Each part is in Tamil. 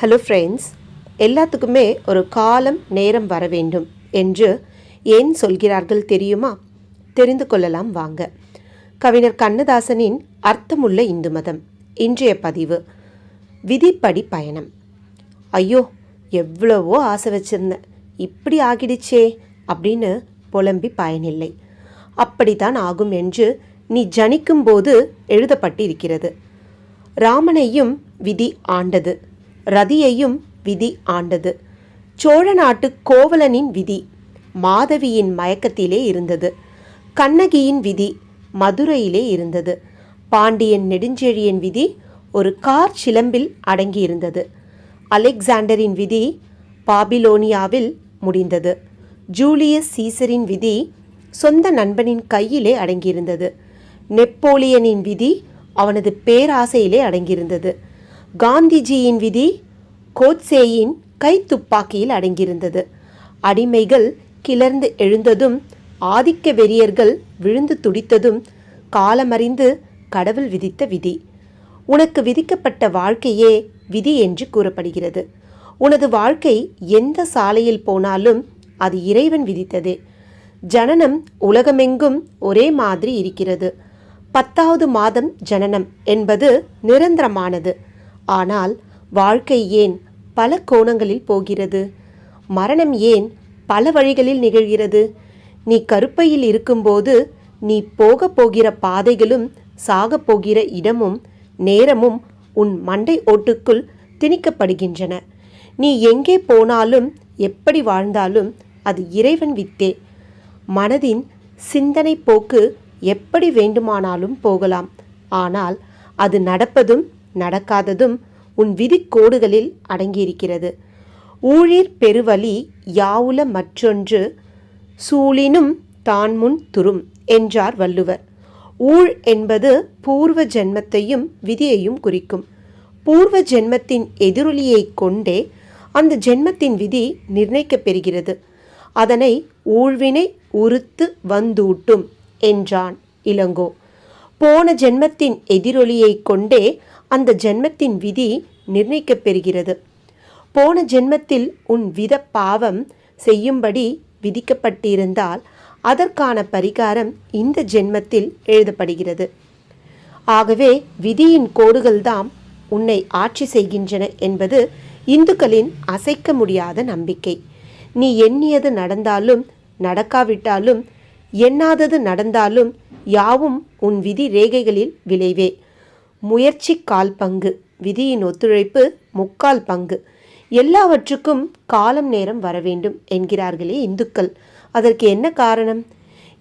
ஹலோ ஃப்ரெண்ட்ஸ் எல்லாத்துக்குமே ஒரு காலம் நேரம் வர வேண்டும் என்று ஏன் சொல்கிறார்கள் தெரியுமா? தெரிந்து கொள்ளலாம் வாங்க. கவிஞர் கண்ணதாசனின் அர்த்தமுள்ள இந்து மதம் இன்றைய பதிவு. விதிப்படி பயணம். ஐயோ எவ்வளவோ ஆசை வச்சிருந்தேன். இப்படி ஆகிடுச்சே அப்படின்னு புலம்பி பயனில்லை. அப்படித்தான் ஆகும் என்று நீ ஜனிக்கும்போது எழுதப்பட்டிருக்கிறது. ராமனையும் விதி ஆண்டது. ரதியையும் விதி ஆண்டது. சோழ நாட்டு கோவலனின் விதி மாதவியின் மயக்கத்திலே இருந்தது. கண்ணகியின் விதி மதுரையிலே இருந்தது. பாண்டியன் நெடுஞ்செழியன் விதி ஒரு கார் சிலம்பில் அடங்கியிருந்தது. அலெக்சாண்டரின் விதி பாபிலோனியாவில் முடிந்தது. ஜூலியஸ் சீசரின் விதி சொந்த நண்பனின் கையிலே அடங்கியிருந்தது. நெப்போலியனின் விதி அவனது பேராசையிலே அடங்கியிருந்தது. காந்திஜியின் விதி கோட்சேயின் கைத்துப்பாக்கியில் அடங்கியிருந்தது. அடிமைகள் கிளர்ந்து எழுந்ததும் ஆதிக்க வெறியர்கள் விழுந்து துடித்ததும் காலமறிந்து கடவுள் விதித்த விதி. உனக்கு விதிக்கப்பட்ட வாழ்க்கையே விதி என்று கூறப்படுகிறது. உனது வாழ்க்கை எந்த சாலையில் போனாலும் அது இறைவன் விதித்ததே. ஜனனம் உலகமெங்கும் ஒரே மாதிரி இருக்கிறது. பத்தாவது மாதம் ஜனனம் என்பது நிரந்தரமானது. ஆனால் வாழ்க்கை ஏன் பல கோணங்களில் போகிறது? மரணம் ஏன் பல வழிகளில் நிகழ்கிறது? நீ கருப்பையில் இருக்கும்போது நீ போகப் போகிற பாதைகளும் சாகப் போகிற இடமும் நேரமும் உன் மண்டை ஓட்டுக்குள் திணிக்கப்படுகின்றன. நீ எங்கே போனாலும் எப்படி வாழ்ந்தாலும் அது இறைவன் வித்தே. மனதின் சிந்தனை போக்கு எப்படி வேண்டுமானாலும் போகலாம். ஆனால் அது நடப்பதும் நடக்காததும் உன் விதிக்கோடுகளில் அடங்கியிருக்கிறது. ஊழிர் பெருவழி யாவுல மற்றொன்று சூழினும் தான் முன் துரும் என்றார் வள்ளுவர். ஊழ் என்பது பூர்வ ஜென்மத்தையும் விதியையும் குறிக்கும். பூர்வ ஜென்மத்தின் எதிரொலியை கொண்டே அந்த ஜென்மத்தின் விதி நிர்ணயிக்கப்பெறுகிறது அதனை ஊழ்வினை உறுத்து வந்தூட்டும் என்றான் இளங்கோ. போன ஜென்மத்தின் எதிரொலியை கொண்டே அந்த ஜென்மத்தின் விதி நிர்ணயிக்கப் பெறுகிறது. போன ஜென்மத்தில் உன் வித பாவம் செய்யும்படி விதிக்கப்பட்டிருந்தால் அதற்கான பரிகாரம் இந்த ஜென்மத்தில் எழுதப்படுகிறது. ஆகவே விதியின் கோடுகள்தாம் உன்னை ஆட்சி செய்கின்றன என்பது இந்துக்களின் அசைக்க முடியாத நம்பிக்கை. நீ எண்ணியது நடந்தாலும் நடக்காவிட்டாலும் எண்ணாதது நடந்தாலும் யாவும் உன் விதி ரேகைகளில் விளைவே. முயற்சி கால் பங்கு விதியின் ஒத்துழைப்பு முக்கால் பங்கு. எல்லாவற்றுக்கும் காலம் நேரம் வர வேண்டும் என்கிறார்களே இந்துக்கள். அதற்கு என்ன காரணம்?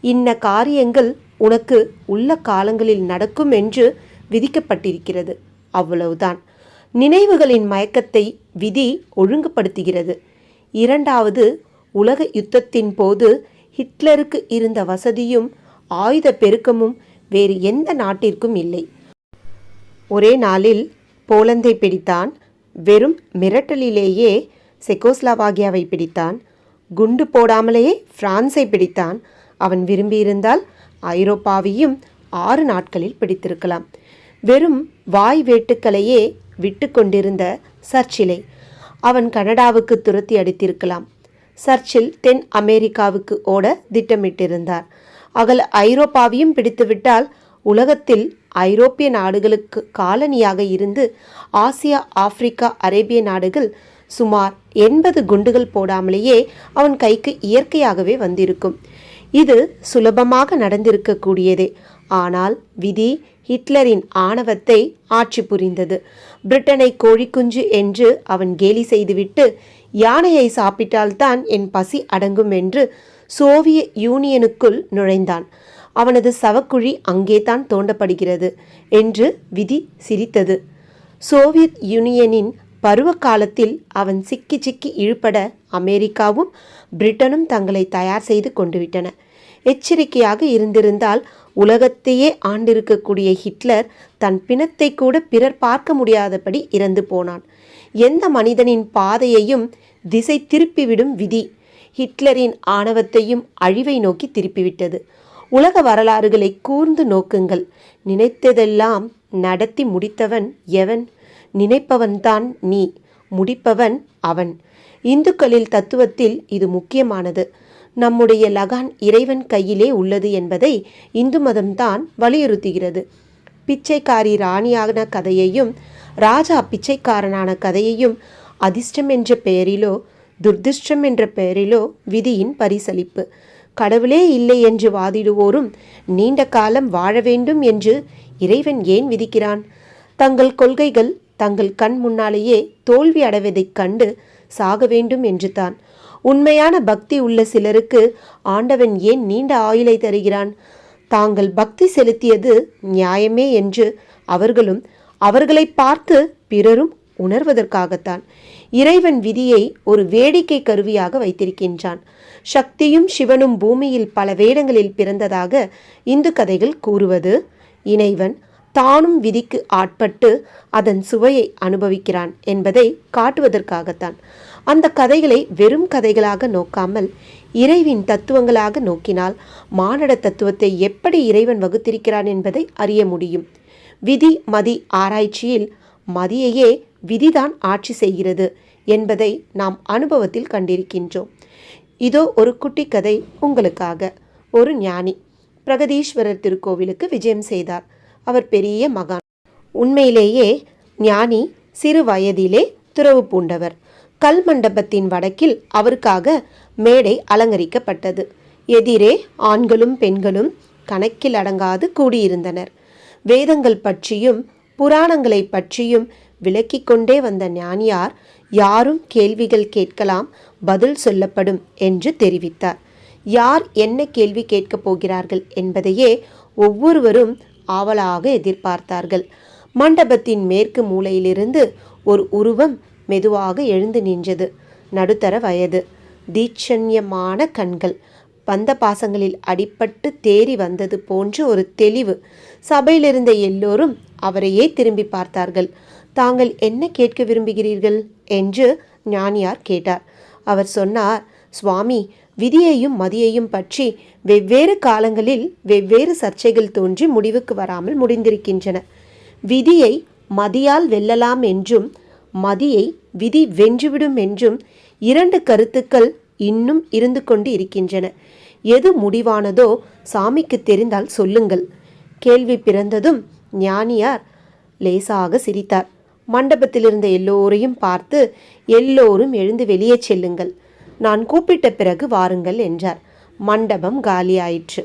இன்ன காரியங்கள் உனக்கு உள்ள காலங்களில் நடக்கும் என்று விதிக்கப்பட்டிருக்கிறது. அவ்வளவுதான். நினைவுகளின் மயக்கத்தை விதி ஒழுங்குபடுத்துகிறது. இரண்டாவது உலக யுத்தத்தின் போது ஹிட்லருக்கு இருந்த வசதியும் ஆயுத பெருக்கமும் வேறு எந்த நாட்டிற்கும் இல்லை. ஒரே நாளில் போலந்தை பிடித்தான். வெறும் மிரட்டலிலேயே செக்கோஸ்லாவாகியாவை பிடித்தான். குண்டு போடாமலேயே பிரான்ஸை பிடித்தான். அவன் விரும்பியிருந்தால் ஐரோப்பாவையும் ஆறு நாட்களில் பிடித்திருக்கலாம். வெறும் வாய் வேட்டுக்களையே விட்டு கொண்டிருந்த சர்ச்சிலை அவன் கனடாவுக்கு துரத்தி அடித்திருக்கலாம். சர்ச்சில் தென் அமெரிக்காவுக்கு ஓட திட்டமிட்டிருந்தார். அகல் ஐரோப்பாவையும் பிடித்துவிட்டால் உலகத்தில் ஐரோப்பிய நாடுகளுக்கு காலனியாக இருந்து ஆசியா ஆப்பிரிக்கா அரேபிய நாடுகள் சுமார் எண்பது குண்டுகள் போடாமலேயே அவன் கைக்கு இயற்கையாகவே வந்திருக்கும். இது சுலபமாக நடந்திருக்கக்கூடியதே. ஆனால் விதி ஹிட்லரின் ஆணவத்தை ஆட்சி புரிந்தது. பிரிட்டனை கோழிக்குஞ்சு என்று அவன் கேலி செய்துவிட்டு யானையை சாப்பிட்டால்தான் என் பசி அடங்கும் என்று சோவியத் யூனியனுக்குள் நுழைந்தான். அவனது சவக்குழி அங்கேதான் தோண்டப்படுகிறது என்று விதி சிரித்தது. சோவியத் யூனியனின் பருவ காலத்தில் அவன் சிக்கி சிக்கி இழுபட அமெரிக்காவும் பிரிட்டனும் தங்களை தயார் செய்து கொண்டுவிட்டன. எச்சரிக்கையாக இருந்திருந்தால் உலகத்தையே ஆண்டிருக்கக்கூடிய ஹிட்லர் தன் பிணத்தை கூட பிறர் பார்க்க முடியாதபடி இறந்து போனான். எந்த மனிதனின் பாதையையும் திசை திருப்பிவிடும் விதி ஹிட்லரின் ஆணவத்தையும் அழிவை நோக்கி திருப்பிவிட்டது. உலக வரலாறுகளை கூர்ந்து நோக்குங்கள். நினைத்ததெல்லாம் நடத்தி முடித்தவன் எவன்? நினைப்பவன்தான் நீ முடிப்பவன் அவன். இந்துக்களில் தத்துவத்தில் இது முக்கியமானது. நம்முடைய லகான் இறைவன் கையிலே உள்ளது என்பதை இந்து மதம்தான் வலியுறுத்துகிறது. பிச்சைக்காரி ராணியான கதையையும் ராஜா பிச்சைக்காரனான கதையையும் அதிர்ஷ்டம் என்ற பெயரிலோ துர்திர்ஷ்டம் என்ற பெயரிலோ விதியின் பரிசளிப்பு. கடவுளே இல்லை என்று வாதிடுவோரும் நீண்ட காலம் வாழ வேண்டும் என்று இறைவன் ஏன் விதிக்கிறான்? தங்கள் கொள்கைகள் தங்கள் கண் முன்னாலேயே தோல்வி அடைவதைக் கண்டு சாக வேண்டும் என்று தான். உண்மையான பக்தி உள்ள சிலருக்கு ஆண்டவன் ஏன் நீண்ட ஆயுளை தருகிறான்? தாங்கள் பக்தி செலுத்தியது நியாயமே என்று அவர்களும் அவர்களை பார்த்து பிறரும் உணர்வதற்காகத்தான். இறைவன் விதியை ஒரு வேடிக்கை கருவியாக வைத்திருக்கின்றான். சக்தியும் சிவனும் பூமியில் பல வேடங்களில் பிறந்ததாக இந்து கதைகள் கூறுவது இணைவன் தானும் விதிக்கு ஆட்பட்டு அதன் சுவையை அனுபவிக்கிறான் என்பதை காட்டுவதற்காகத்தான். அந்த கதைகளை வெறும் கதைகளாக நோக்காமல் இறைவின் தத்துவங்களாக நோக்கினால் மானட தத்துவத்தை எப்படி இறைவன் வகுத்திருக்கிறான் என்பதை அறிய முடியும். விதி மதி ஆராய்ச்சியில் மதியையே விதிதான் ஆட்சி செய்கிறது என்பதை நாம் அனுபவத்தில் கண்டிருக்கின்றோம். இதோ ஒரு குட்டி கதை உங்களுக்காக. ஒரு ஞானி பிரகதீஸ்வரர் திருக்கோவிலுக்கு விஜயம் செய்தார். அவர் பெரிய மகான். உண்மையிலேயே ஞானி சிறு வயதிலே துறவு பூண்டவர். கல் மண்டபத்தின் வடக்கில் அவருக்காக மேடை அலங்கரிக்கப்பட்டது. எதிரே ஆண்களும் பெண்களும் கணக்கில் அடங்காது கூடியிருந்தனர். வேதங்கள் பற்றியும் புராணங்களை பற்றியும் விளக்கிக் கொண்டே வந்த ஞானியார் யாரும் கேள்விகள் கேட்கலாம் பதில் சொல்லப்படும் என்று தெரிவித்தார். யார் என்ன கேள்வி கேட்கப் போகிறார்கள் என்பதையே ஒவ்வொருவரும் ஆவலாக எதிர்பார்த்தார்கள். மண்டபத்தின் மேற்கு மூலையிலிருந்து ஒரு உருவம் மெதுவாக எழுந்து நின்றது. நடுத்தர வயது. தீட்சண்யமான கண்கள். பந்த பாசங்களில் அடிபட்டு தேறி வந்தது போன்ற ஒரு தெளிவு. சபையிலிருந்த எல்லோரும் அவரையே திரும்பி பார்த்தார்கள். தாங்கள் என்ன கேட்க விரும்புகிறீர்கள்? என்று ஞானியார் கேட்டார். அவர் சொன்னார் சுவாமி விதியையும் மதியையும் பற்றி வெவ்வேறு காலங்களில் வெவ்வேறு சர்ச்சைகள் தோன்றி முடிவுக்கு வராமல் முடிந்திருக்கின்றன. விதியை மதியால் வெல்லலாம் என்றும் மதியை விதி வென்றுவிடும் என்றும் இரண்டு கருத்துக்கள் இன்னும் இருந்து கொண்டு இருக்கின்றன. எது முடிவானதோ சாமிக்கு தெரிந்தால் சொல்லுங்கள். கேள்வி பிறந்ததும் ஞானியார் லேசாக சிரித்தார். மண்டபத்தில் இருந்த எல்லோரையும் பார்த்து எல்லோரும் எழுந்து வெளியே செல்லுங்கள். நான் கூப்பிட்ட பிறகு வாருங்கள் என்றார். மண்டபம் காலியாயிற்று.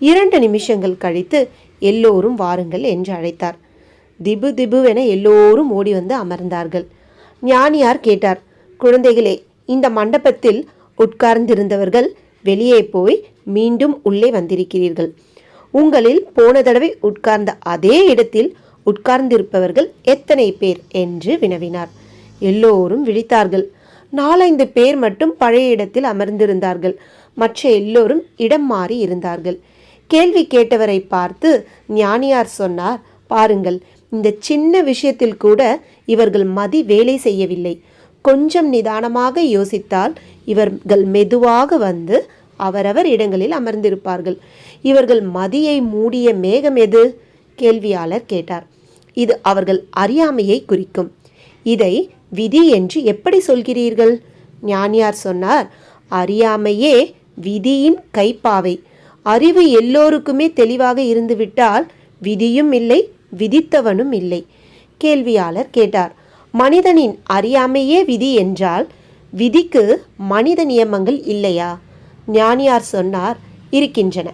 இரண்டு நிமிஷங்கள் கழித்து எல்லோரும் வாருங்கள் என்று அழைத்தார். திபு திபுவென எல்லோரும் ஓடி வந்து அமர்ந்தார்கள். ஞானியார் கேட்டார் குழந்தைகளே இந்த மண்டபத்தில் உட்கார்ந்திருந்தவர்கள் வெளியே போய் மீண்டும் உள்ளே வந்திருக்கிறீர்கள். உங்களில் போன தடவை உட்கார்ந்த அதே இடத்தில் உட்கார்ந்திருப்பவர்கள் எத்தனை பேர் என்று வினவினார். எல்லோரும் விழித்தார்கள். நாலைந்து பேர் மட்டும் பழைய இடத்தில் அமர்ந்திருந்தார்கள். மற்ற எல்லோரும் இடம் மாறி இருந்தார்கள். கேள்வி கேட்டவரை பார்த்து ஞானியார் சொன்னார் பாருங்கள் இந்த சின்ன விஷயத்தில் கூட இவர்கள் மதி வேலை செய்யவில்லை. கொஞ்சம் நிதானமாக யோசித்தால் இவர்கள் மெதுவாக வந்து அவரவர் இடங்களில் அமர்ந்திருப்பார்கள். இவர்கள் மதியை மூடிய மேகம் எது? கேள்வியாளர் கேட்டார். இது அவர்கள் அறியாமையை குறிக்கும். இதை விதி என்று எப்படி சொல்கிறீர்கள்? ஞானியார் சொன்னார் அறியாமையே விதியின் கைப்பாவை. அறிவு எல்லோருக்குமே தெளிவாக இருந்துவிட்டால் விதியும் இல்லை விதித்தவனும் இல்லை. கேள்வியாளர் கேட்டார் மனிதனின் அறியாமையே விதி என்றால் விதிக்கு மனித நியமங்கள் இல்லையா? ஞானியார் சொன்னார் இருக்கின்றன.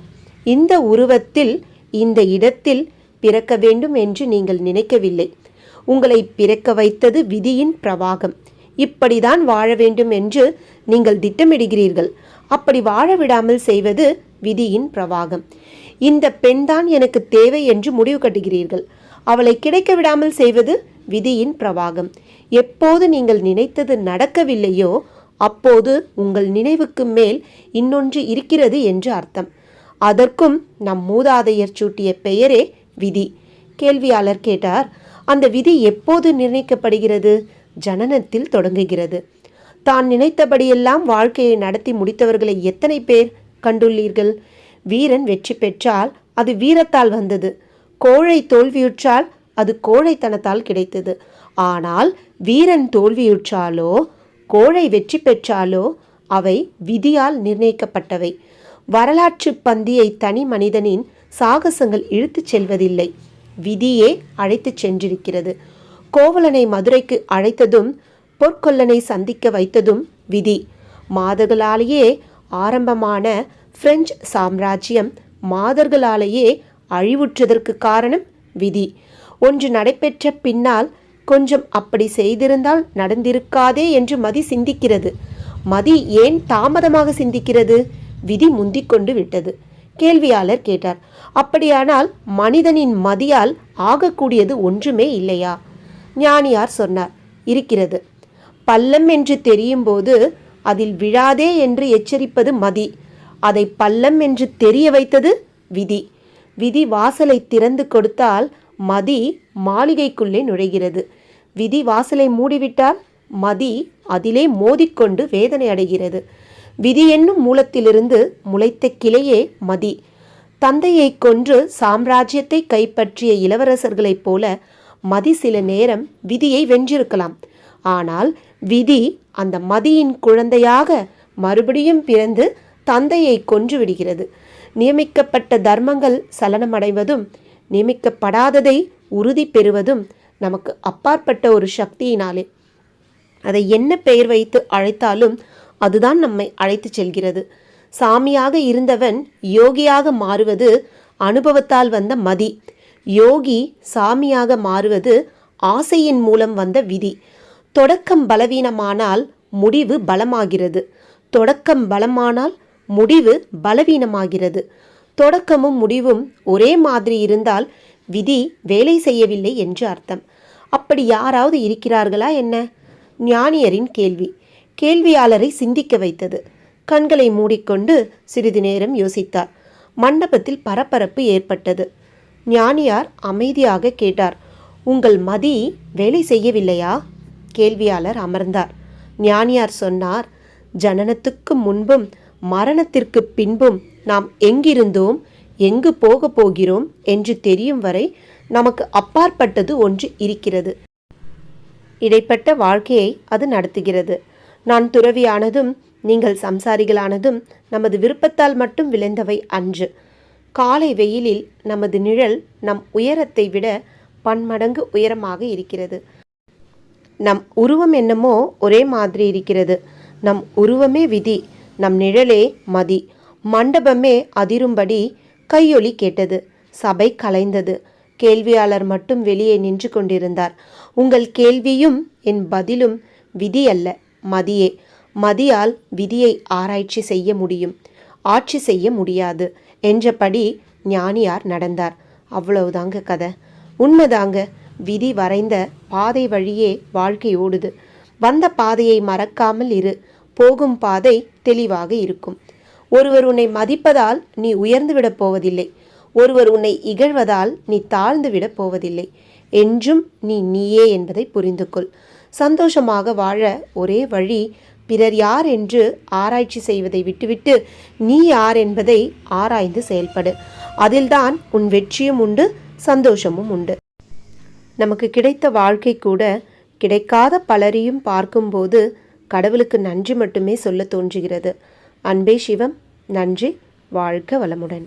இந்த உருவத்தில் இந்த இடத்தில் பிறக்க வேண்டும் என்று நீங்கள் நினைக்கவில்லை. உங்களை பிறக்க வைத்தது விதியின் பிரவாகம். இப்படிதான் வாழ வேண்டும் என்று நீங்கள் திட்டமிடுகிறீர்கள். அப்படி வாழ விடாமல் செய்வது விதியின் பிரவாகம். இந்த பெண்தான் எனக்கு தேவை என்று முடிவு கட்டுகிறீர்கள். அவளை கிடைக்க விடாமல் செய்வது விதியின் பிரவாகம். எப்போது நீங்கள் நினைத்தது நடக்கவில்லையோ அப்போது உங்கள் நினைவுக்கு மேல் இன்னொன்று இருக்கிறது என்று அர்த்தம். அதற்கும் நம் மூதாதையர் சூட்டிய பெயரே விதி. கேள்வியாளர் கேட்டார் அந்த விதி எப்போது நிர்ணயிக்கப்படுகிறது? ஜனனத்தில் தொடங்குகிறது. தான் நினைத்தபடியெல்லாம் வாழ்க்கையை நடத்தி முடித்தவர்களை எத்தனை பேர் கண்டுள்ளீர்கள்? வீரன் வெற்றி பெற்றால் அது வீரத்தால் வந்தது. கோழை தோல்வியுற்றால் அது கோழைத்தனத்தால் கிடைத்தது. ஆனால் வீரன் தோல்வியுற்றாலோ கோழை வெற்றி பெற்றாலோ அவை விதியால் நிர்ணயிக்கப்பட்டவை. வரலாற்று பந்தியை தனி மனிதனின் சாகசங்கள் இழுத்துச் செல்வதில்லை. விதியே அழைத்துச் சென்றிருக்கிறது. கோவலனை மதுரைக்கு அழைத்ததும் பொற்கொல்லனை சந்திக்க வைத்ததும் விதி. மாதர்களாலேயே ஆரம்பமான பிரெஞ்சு சாம்ராஜ்யம் மாதர்களாலேயே அழிவுற்றதற்கு காரணம் விதி. ஒன்று நடைபெற்ற பின்னால் கொஞ்சம் அப்படி செய்திருந்தால் நடந்திருக்காதே என்று மதி சிந்திக்கிறது. மதி ஏன் தாமதமாக சிந்திக்கிறது? விதி முந்திக்கொண்டு விட்டது. கேள்வியாளர் கேட்டார். அப்படியானால் மனிதனின் மதியால் ஆகக்கூடியது ஒன்றுமே இல்லையா? ஞானியார் சொன்னார். இருக்கிறது. பள்ளம் என்று தெரியும் போது அதில் விழாதே என்று எச்சரிப்பது மதி. அதை பள்ளம் என்று தெரிய வைத்தது விதி. விதி வாசலை திறந்து கொடுத்தால் மதி மாளிகைக்குள்ளே நுழைகிறது. விதி வாசலை மூடிவிட்டால் மதி அதிலே மோதிக்கொண்டு வேதனை அடைகிறது. விதி என்னும் மூலத்திலிருந்து முளைத்த கிளையே மதி. தந்தையை கொன்று சாம்ராஜ்யத்தை கைப்பற்றிய இளவரசர்களைப் போல மதி சில நேரம் விதியை வென்றிருக்கலாம். ஆனால் விதி அந்த மதியின் குழந்தையாக மறுபடியும் பிறந்து தந்தையை கொன்று விடுகிறது நியமிக்கப்பட்ட தர்மங்கள் சலனமடைவதும் நியமிக்கப்படாததை உறுதி பெறுவதும் நமக்கு அப்பாற்பட்ட ஒரு சக்தியினாலே. அதை என்ன பெயர் வைத்து அழைத்தாலும் அதுதான் நம்மை அழைத்துச் செல்கிறது. சாமியாக இருந்தவன் யோகியாக மாறுவது அனுபவத்தால் வந்த மதி. யோகி சாமியாக மாறுவது ஆசையின் மூலம் வந்த விதி. தொடக்கம் பலவீனமானால் முடிவு பலமாகிறது. தொடக்கம் பலமானால் முடிவு பலவீனமாகிறது. தொடக்கமும் முடிவும் ஒரே மாதிரி இருந்தால் விதி வேலை செய்யவில்லை என்று அர்த்தம். அப்படி யாராவது இருக்கிறார்களா என்ன? ஞானியரின் கேள்வி. கேள்வியாளரை சிந்திக்க வைத்தது. கண்களை மூடிக்கொண்டு சிறிது நேரம் யோசித்தார். மண்டபத்தில் பரபரப்பு ஏற்பட்டது. ஞானியார் அமைதியாக கேட்டார் உங்கள் மதி வேலை செய்யவில்லையா? கேள்வியாளர் அமர்ந்தார். ஞானியார் சொன்னார் ஜனனத்துக்கு முன்பும் மரணத்திற்கு பின்பும் நாம் எங்கிருந்தோம் எங்கு போகப் போகிறோம் என்று தெரியும் வரை நமக்கு அப்பாற்பட்டது ஒன்று இருக்கிறது. இடைப்பட்ட வாழ்க்கையை அது நடத்துகிறது. நான் துறவியானதும் நீங்கள் சம்சாரிகளானதும் நமது விருப்பத்தால் மட்டும் விளைந்தவை அன்று. காலை வெயிலில் நமது நிழல் நம் உயரத்தை விட பன்மடங்கு உயரமாக இருக்கிறது. நம் உருவம் என்னமோ ஒரே மாதிரி இருக்கிறது. நம் உருவமே விதி நம் நிழலே மதி. மண்டபமே அதிரும்படி கையொலி கேட்டது. சபை கலைந்தது. கேள்வியாளர் மட்டும் வெளியே நின்று கொண்டிருந்தார். உங்கள் கேள்வியும் என் பதிலும் விதி அல்ல. மதியே. மதியால் விதியை ஆராய்ச்சி செய்ய முடியும். ஆட்சி செய்ய முடியாது என்றபடி ஞானியார் நடந்தார். அவ்வளவுதாங்க கதை. உண்மைதாங்க விதி வரைந்த பாதை வழியே வாழ்க்கை ஓடுது. வந்த பாதையை மறக்காமல் இரு. போகும் பாதை தெளிவாக இருக்கும். ஒருவர் உன்னை மதிப்பதால் நீ உயர்ந்து விடப் போவதில்லை. ஒருவர் உன்னை இகழ்வதால் நீ தாழ்ந்து விடப் போவதில்லை. என்றும் நீ நீயே என்பதை புரிந்து கொள் சந்தோஷமாக வாழ ஒரே வழி பிறர் யார் என்று ஆராய்ச்சி செய்வதை விட்டுவிட்டு நீ யார் என்பதை ஆராய்ந்து செயல்படு. அதில்தான் உன் வெற்றியும் உண்டு சந்தோஷமும் உண்டு. நமக்கு கிடைத்த வாழ்க்கை கூட கிடைக்காத பலரையும் பார்க்கும்போது கடவுளுக்கு நன்றி மட்டுமே சொல்ல தோன்றுகிறது. அன்பே சிவம் நன்றி வாழ்க வளமுடன்.